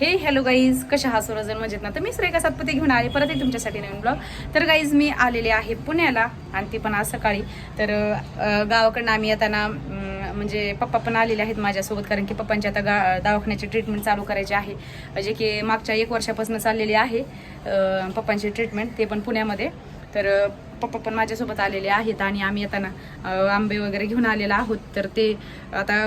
हे hello guys कशा हा सर्वजण? मजेत ना? तर मी श्रेका सातपती घेऊन आले. परत एक तुमच्यासाठी नवीन ब्लॉग तर गाईज मी आलेले आहे पुण्याला आणि ती पण आज सकाळी. तर गावाकडनं आम्ही येताना म्हणजे पप्पा पण आलेले आहेत माझ्यासोबत कारण की पप्पांची आता गा दवाखान्याची ट्रीटमेंट चालू करायची आहे. जे की मागच्या एक वर्षापासून चाललेली आहे पप्पांची ट्रीटमेंट ते पण पुण्यामध्ये. तर पप्पा पण माझ्यासोबत आलेले आहेत आणि आम्ही येताना आंबे वगैरे घेऊन आलेलो आहोत. तर ते आता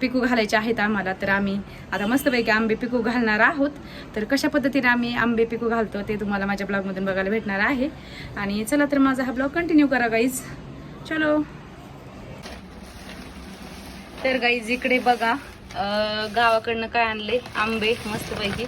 पिकू घालायचे आहेत आम्हाला. तर आम्ही आता मस्तपैकी आंबे पिकू घालणार आहोत. तर कशा पद्धतीने आम्ही आंबे पिकू घालतो ते तुम्हाला माझ्या ब्लॉगमधून बघायला भेटणार आहे. आणि चला तर माझा हा ब्लॉग कंटिन्यू करा गाईज चलो. तर गाईज इकडे बघा गावाकडनं काय आणले आंबे मस्तपैकी.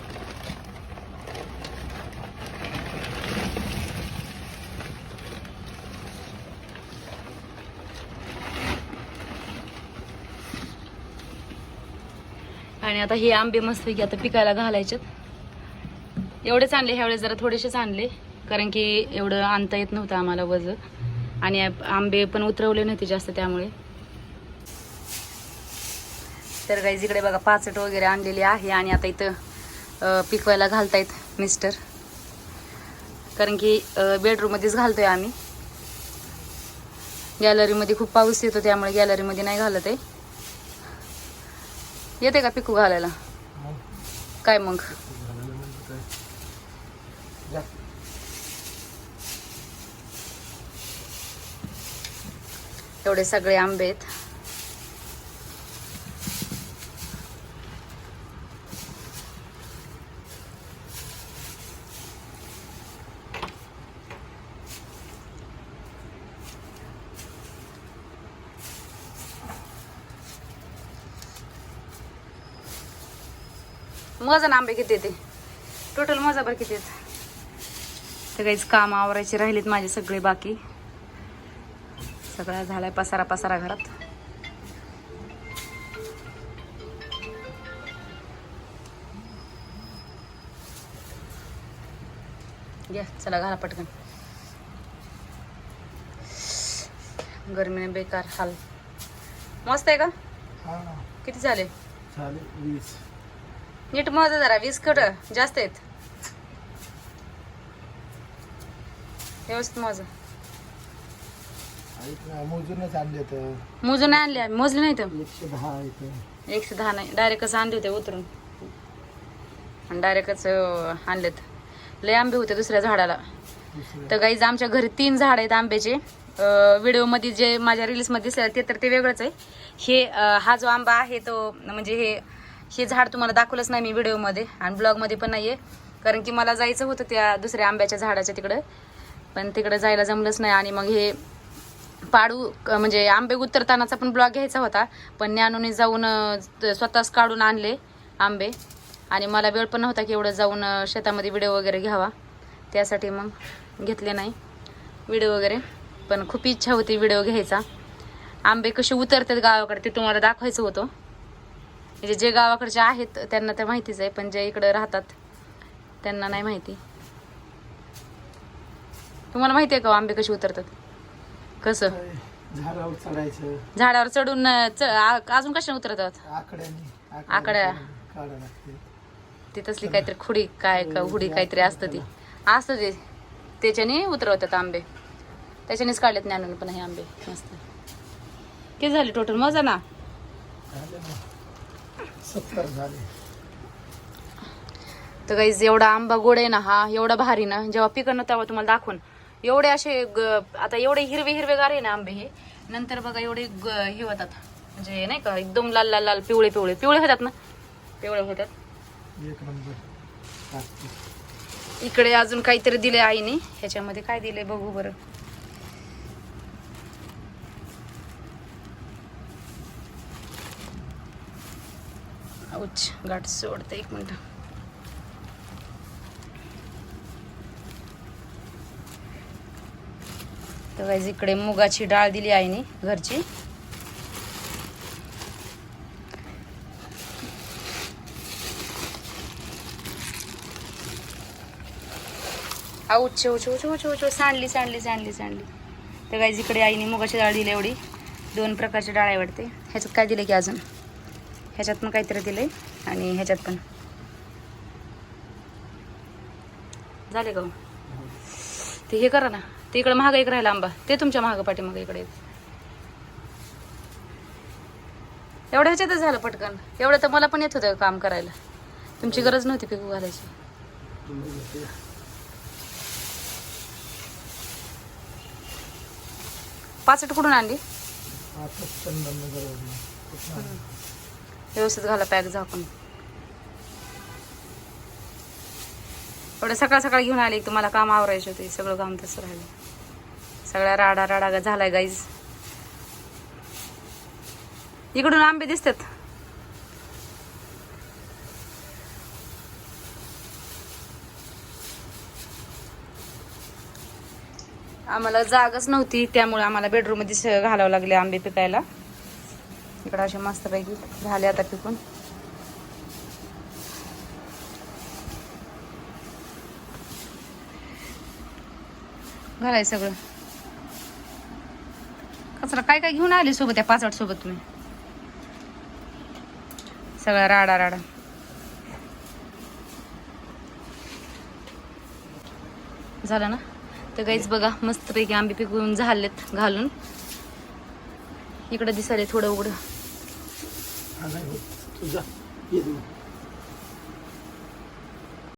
आणि आता हे आंबे मस्तपैकी आता पिकायला घालायचेत. एवढेच आणले ह्यावेळेस जरा थोडेसेच आणले. कारण की एवढं आणता येत नव्हतं आम्हाला वज आणि आंबे पण उतरवले नव्हते जास्त त्यामुळे. तर काही इकडे बघा पाचट वगैरे आणलेली आहे आणि आता इथं पिकवायला घालतायत मिस्टर कारण की बेडरूममध्येच घालतोय आम्ही. गॅलरीमध्ये खूप पाऊस येतो त्यामुळे गॅलरीमध्ये नाही घालत आहे. येते का पिकू घालायला? काय मग? एवढे सगळे आंबे आहेत. वजन आंबे किती येते टोटल मजाभर किती येत तर काहीच काम आवरायचे राहिलेत माझे सगळे बाकी. सगळा झालाय पसारा पसारा घरात. घ्या चला घाला पटकन. गरमीने बेकार हाल. मस्त आहे का? किती झाले वीस. नीट माझं जरा वीस कट जास्त आहेत. व्यवस्थित माझं मोजूनच आणले तर. मोजून आणले आम्ही मोजले नाही तर. एकशे दहा एकशे दहा नाही डायरेक्टच आणले होते उतरून. आणि डायरेक्टच आणलेत. लय आंबे होते दुसऱ्या झाडाला. तर गाईज आमच्या घरी तीन झाड आहेत आंब्याचे. व्हिडिओमध्ये जे माझ्या रील्समध्ये दिसले ते तर ते वेगळंच आहे. हे हा जो आंबा आहे तो म्हणजे हे हे झाड तुम्हाला दाखवलंच नाही मी व्हिडिओमध्ये आणि ब्लॉगमध्ये पण नाही आहे कारण की मला जायचं होतं त्या दुसऱ्या आंब्याच्या झाडाच्या तिकडं. पण तिकडं जायला जमलंच नाही आणि मग हे पाडू म्हणजे आंबे उतरतानाचा पण ब्लॉग घ्यायचा होता. पण ज्ञानूने जाऊन स्वतःच काढून आणले आंबे. आणि मला वेळ पण नव्हता की एवढं जाऊन शेतामध्ये व्हिडिओ वगैरे घ्यावा. त्यासाठी मग घेतले नाही व्हिडिओ वगैरे. पण खूप इच्छा होती व्हिडिओ घ्यायचा. आंबे कसे उतरतात गावाकडे ते तुम्हाला दाखवायचं होतं. म्हणजे जे गावाकडचे आहेत त्यांना तर माहितीच आहे पण जे इकडे राहतात त्यांना नाही माहिती. तुम्हाला माहिती आहे का हो आंबे कसे उतरतात? कसं? झाडावर चढायचं. झाडावर चढून अजून कशाने उतरतात? आकड्या. ती तसली काहीतरी खुडी काय का हुडी काहीतरी असतं ती. असतं ते. त्याच्याने उतरवतात आंबे. त्याच्यानेच काढलेत ज्ञानून पण हे आंबे. मस्त. किती झाले टोटल मजा ना. सत्तर झाले. तर काही एवढा आंबा गोड आहे ना हा एवढा भारी ना जेव्हा पिकं तेव्हा तुम्हाला दाखवून. एवढे असे आता एवढे हिरवे हिरवेगार आहे ना आंबे हे नंतर बघा एवढे ग- हे होतात. म्हणजे नाही का एकदम लाल लाल लाल पिवळे पिवळे. पिवळे होतात ना? पिवळे होतात. एक नंबर. टाकते. इकडे अजून काहीतरी दिले आईने. ह्याच्यामध्ये काय दिले बघू बरं. उच गाठ सोडते एक मिनटं. तर इकडे मुगाची डाळ दिली आईने घरची. आऊच उच उच उच उच सांडली सांडली सांडली सांडली. तर गाईज इकडे आईने मुगाची डाळ दिली एवढी. दोन प्रकारची डाळ आहे वाटते. ह्याच्यात काय दिलं की अजून? ह्याच्यात पण काहीतरी दिलंय आणि ह्याच्यात पण. झाले का हो? ते हे करा ना. ते इकडे महाग एक राहिला आंबा. ते तुमच्या महाग पाठीमागे इकडे एवढ्या ह्याच्यातच झालं पटकन. एवढं तर मला पण येत होतं काम करायला. तुमची गरज नव्हती पिकू घालायची. पाचट कुठून आणली? व्यवस्थित घाला पॅक झाकून. एवढं सकाळ सकाळ घेऊन आले तुम्हाला काम आवरायचे होते सगळं काम तसं राहिलं. सगळ्या राडा राडा झालाय गाईज इकडून आंबे दिसतात. आम्हाला जागच नव्हती त्यामुळे आम्हाला बेडरूममध्ये घालावं लागले आंबे पिकायला इकडं असे मस्तपैकी झाले आता पिकून घालाय सगळं. कचरा काय काय घेऊन आले सोबत त्या पाचवट सोबत तुम्ही? सगळा राडा राडा. झालं ना? तर गाईच बघा मस्तपैकी आंबे पिकवून झालेत घालून. इकडं दिसायले थोडं उघडं. हा नाही होत तुझा ये देऊ